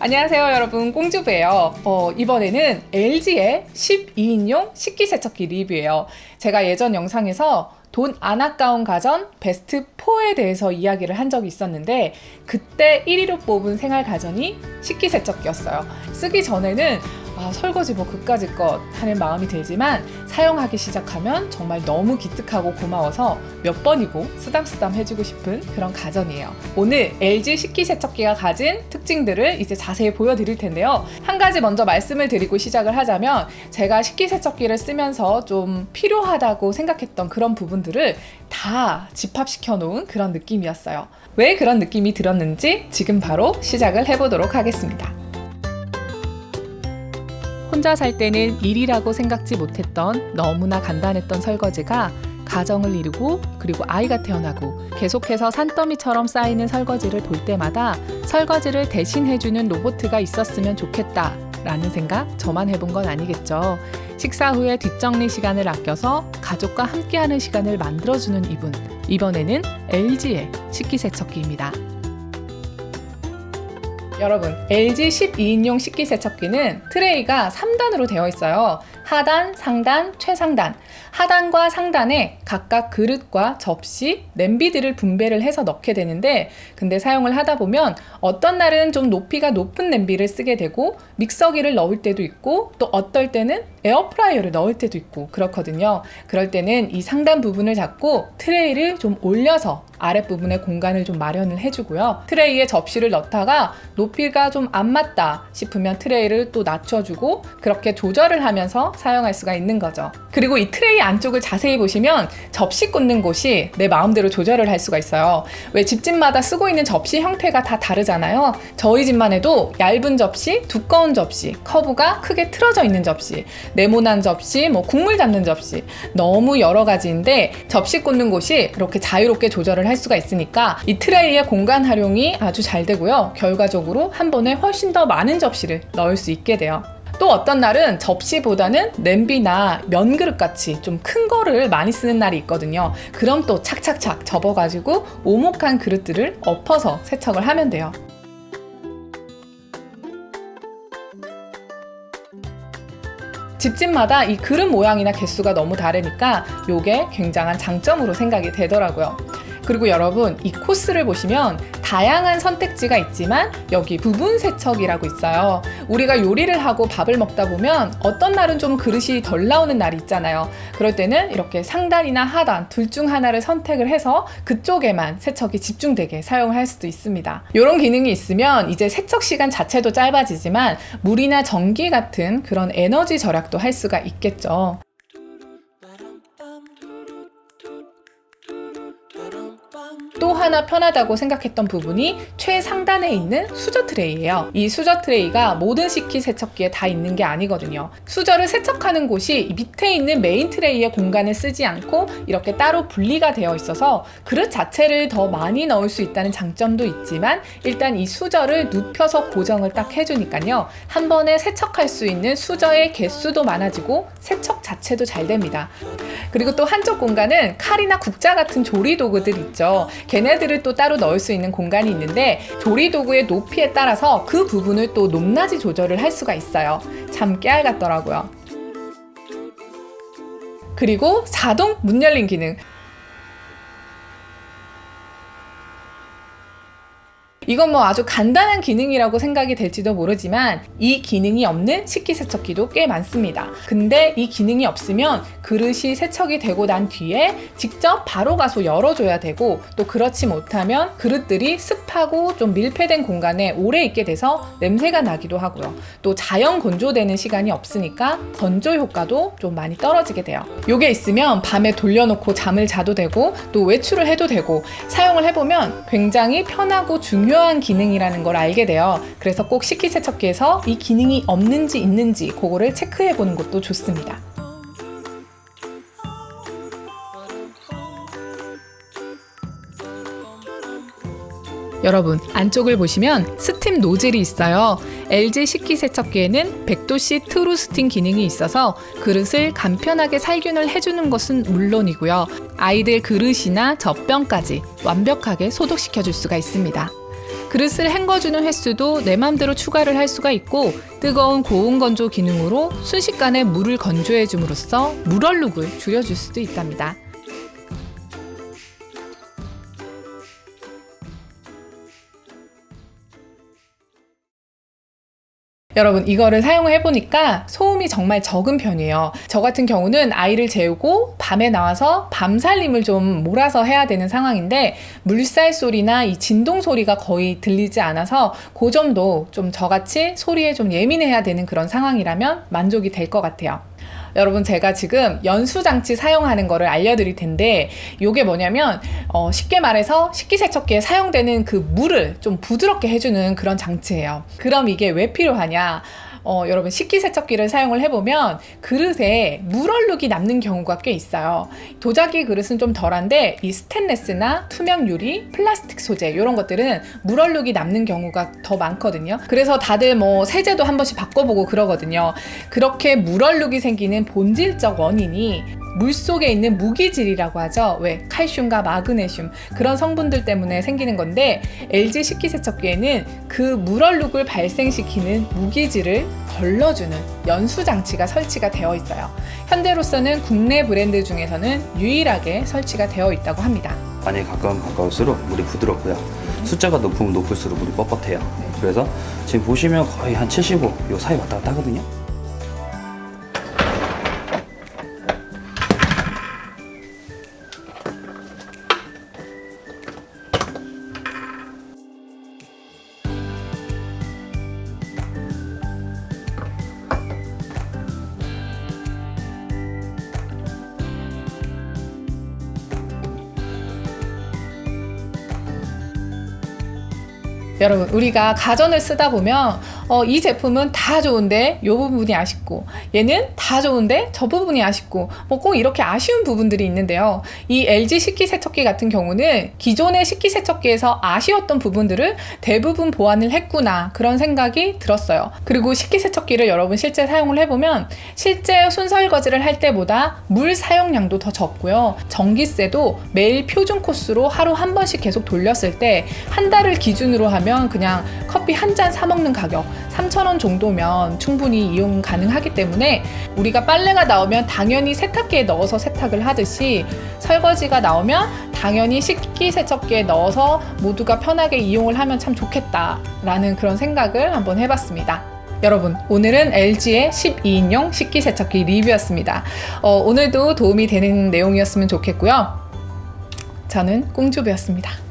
안녕하세요 여러분. 꽁주부예요. 어, 이번에는 LG의 12인용 식기 세척기 리뷰예요. 제가 예전 영상에서 돈 안 아까운 가전 베스트 4에 대해서 이야기를 한 적이 있었는데 그때 1위로 뽑은 생활 가전이 식기 세척기였어요. 쓰기 전에는 아, 설거지 뭐 그까짓 것 하는 마음이 들지만 사용하기 시작하면 정말 너무 기특하고 고마워서 몇 번이고 쓰담쓰담 해주고 싶은 그런 가전이에요. 오늘 LG 식기세척기가 가진 특징들을 이제 자세히 보여드릴 텐데요. 한 가지 먼저 말씀을 드리고 시작을 하자면 제가 식기세척기를 쓰면서 좀 필요하다고 생각했던 그런 부분들을 다 집합시켜 놓은 그런 느낌이었어요. 왜 그런 느낌이 들었는지 지금 바로 시작을 해보도록 하겠습니다. 혼자 살 때는 일이라고 생각지 못했던 너무나 간단했던 설거지가 가정을 이루고 그리고 아이가 태어나고 계속해서 산더미처럼 쌓이는 설거지를 볼 때마다 설거지를 대신해주는 로봇가 있었으면 좋겠다 라는 생각 저만 해본 건 아니겠죠. 식사 후에 뒷정리 시간을 아껴서 가족과 함께하는 시간을 만들어주는 이분. 이번에는 LG의 식기세척기입니다. 여러분, LG 12인용 식기 세척기는 트레이가 3단으로 되어 있어요. 하단, 상단, 최상단. 하단과 상단에 각각 그릇과 접시, 냄비들을 분배를 해서 넣게 되는데, 근데 사용을 하다 보면 어떤 날은 좀 높이가 높은 냄비를 쓰게 되고, 믹서기를 넣을 때도 있고, 또 어떨 때는 에어프라이어를 넣을 때도 있고, 그렇거든요. 그럴 때는 이 상단 부분을 잡고 트레이를 좀 올려서 아랫부분에 공간을 좀 마련을 해주고요. 트레이에 접시를 넣다가 높이가 좀 안 맞다 싶으면 트레이를 또 낮춰주고 그렇게 조절을 하면서 사용할 수가 있는 거죠. 그리고 이 트레이 안쪽을 자세히 보시면 접시 꽂는 곳이 내 마음대로 조절을 할 수가 있어요. 왜 집집마다 쓰고 있는 접시 형태가 다 다르잖아요. 저희 집만 해도 얇은 접시, 두꺼운 접시, 커브가 크게 틀어져 있는 접시, 네모난 접시, 뭐 국물 담는 접시 너무 여러 가지인데 접시 꽂는 곳이 이렇게 자유롭게 조절을 할 수가 있으니까 이 트레이의 공간 활용이 아주 잘 되고요. 결과적으로 한 번에 훨씬 더 많은 접시를 넣을 수 있게 돼요. 또 어떤 날은 접시보다는 냄비나 면그릇 같이 좀 큰 거를 많이 쓰는 날이 있거든요. 그럼 또 착착착 접어가지고 오목한 그릇들을 엎어서 세척을 하면 돼요. 집집마다 이 그릇 모양이나 개수가 너무 다르니까 이게 굉장한 장점으로 생각이 되더라고요. 그리고 여러분 이 코스를 보시면 다양한 선택지가 있지만 여기 부분 세척이라고 있어요. 우리가 요리를 하고 밥을 먹다 보면 어떤 날은 좀 그릇이 덜 나오는 날이 있잖아요. 그럴 때는 이렇게 상단이나 하단 둘 중 하나를 선택을 해서 그쪽에만 세척이 집중되게 사용을 할 수도 있습니다. 이런 기능이 있으면 이제 세척 시간 자체도 짧아지지만 물이나 전기 같은 그런 에너지 절약도 할 수가 있겠죠. 하나 편하다고 생각했던 부분이 최상단에 있는 수저 트레이예요. 이 수저 트레이가 모든 식기 세척기에 다 있는 게 아니거든요. 수저를 세척하는 곳이 밑에 있는 메인 트레이의 공간을 쓰지 않고 이렇게 따로 분리가 되어 있어서 그릇 자체를 더 많이 넣을 수 있다는 장점도 있지만 일단 이 수저를 눕혀서 고정을 딱 해주니까요. 한 번에 세척할 수 있는 수저의 개수도 많아지고 세척 자체도 잘 됩니다. 그리고 또 한쪽 공간은 칼이나 국자 같은 조리 도구들 있죠. 걔네들을 또 따로 넣을 수 있는 공간이 있는데 조리 도구의 높이에 따라서 그 부분을 또 높낮이 조절을 할 수가 있어요. 참 깨알 같더라고요. 그리고 자동 문 열린 기능. 이건 뭐 아주 간단한 기능이라고 생각이 될지도 모르지만 이 기능이 없는 식기세척기도 꽤 많습니다. 근데 이 기능이 없으면 그릇이 세척이 되고 난 뒤에 직접 바로 가서 열어줘야 되고 또 그렇지 못하면 그릇들이 습하고 좀 밀폐된 공간에 오래 있게 돼서 냄새가 나기도 하고요. 또 자연 건조되는 시간이 없으니까 건조 효과도 좀 많이 떨어지게 돼요. 요게 있으면 밤에 돌려놓고 잠을 자도 되고 또 외출을 해도 되고 사용을 해보면 굉장히 편하고 중요한 기능이라는 걸 알게 돼요. 그래서 꼭 식기세척기에서 이 기능이 없는지 있는지 그거를 체크해 보는 것도 좋습니다. 여러분 안쪽을 보시면 스팀 노즐이 있어요. LG 식기세척기에는 100도씨 트루 스팀 기능이 있어서 그릇을 간편하게 살균을 해주는 것은 물론이고요. 아이들 그릇이나 젖병까지 완벽하게 소독시켜 줄 수가 있습니다. 그릇을 헹궈주는 횟수도 내 맘대로 추가를 할 수가 있고 뜨거운 고온 건조 기능으로 순식간에 물을 건조해 줌으로써 물 얼룩을 줄여줄 수도 있답니다. 여러분 이거를 사용해 보니까 소음이 정말 적은 편이에요. 저 같은 경우는 아이를 재우고 밤에 나와서 밤살림을 좀 몰아서 해야 되는 상황인데 물살 소리나 이 진동 소리가 거의 들리지 않아서 그 점도 좀 저같이 소리에 좀 예민해야 되는 그런 상황이라면 만족이 될 것 같아요. 여러분 제가 지금 연수 장치 사용하는 거를 알려드릴 텐데 이게 뭐냐면 어, 쉽게 말해서 식기세척기에 사용되는 그 물을 좀 부드럽게 해주는 그런 장치예요. 그럼 이게 왜 필요하냐? 어, 여러분 식기세척기를 사용을 해보면 그릇에 물 얼룩이 남는 경우가 꽤 있어요. 도자기 그릇은 좀 덜한데 이 스테인레스나 투명 유리, 플라스틱 소재 이런 것들은 물 얼룩이 남는 경우가 더 많거든요. 그래서 다들 뭐 세제도 한 번씩 바꿔보고 그러거든요. 그렇게 물 얼룩이 생기는 본질적 원인이 물 속에 있는 무기질이라고 하죠. 왜? 칼슘과 마그네슘 그런 성분들 때문에 생기는 건데 LG 식기세척기에는 그 물얼룩을 발생시키는 무기질을 걸러주는 연수 장치가 설치가 되어 있어요. 현대로서는 국내 브랜드 중에서는 유일하게 설치가 되어 있다고 합니다. 안에 가까우면 가까울수록 물이 부드럽고요. 숫자가 높으면 높을수록 물이 뻣뻣해요. 그래서 지금 보시면 거의 한 75, 요 사이 왔다 갔다 하거든요. 여러분 우리가 가전을 쓰다 보면 어, 이 제품은 다 좋은데 이 부분이 아쉽고 얘는 다 좋은데 저 부분이 아쉽고 뭐 꼭 이렇게 아쉬운 부분들이 있는데요. 이 LG 식기세척기 같은 경우는 기존의 식기세척기에서 아쉬웠던 부분들을 대부분 보완을 했구나 그런 생각이 들었어요. 그리고 식기세척기를 여러분 실제 사용을 해보면 실제 손설거지를 할 때보다 물 사용량도 더 적고요. 전기세도 매일 표준 코스로 하루 한 번씩 계속 돌렸을 때 한 달을 기준으로 하면 그냥 커피 한 잔 사 먹는 가격 3,000원 정도면 충분히 이용 가능하기 때문에 우리가 빨래가 나오면 당연히 세탁기에 넣어서 세탁을 하듯이 설거지가 나오면 당연히 식기 세척기에 넣어서 모두가 편하게 이용을 하면 참 좋겠다라는 그런 생각을 한번 해봤습니다. 여러분, 오늘은 LG의 12인용 식기세척기 리뷰였습니다. 어, 오늘도 도움이 되는 내용이었으면 좋겠고요. 저는 꽁주부였습니다.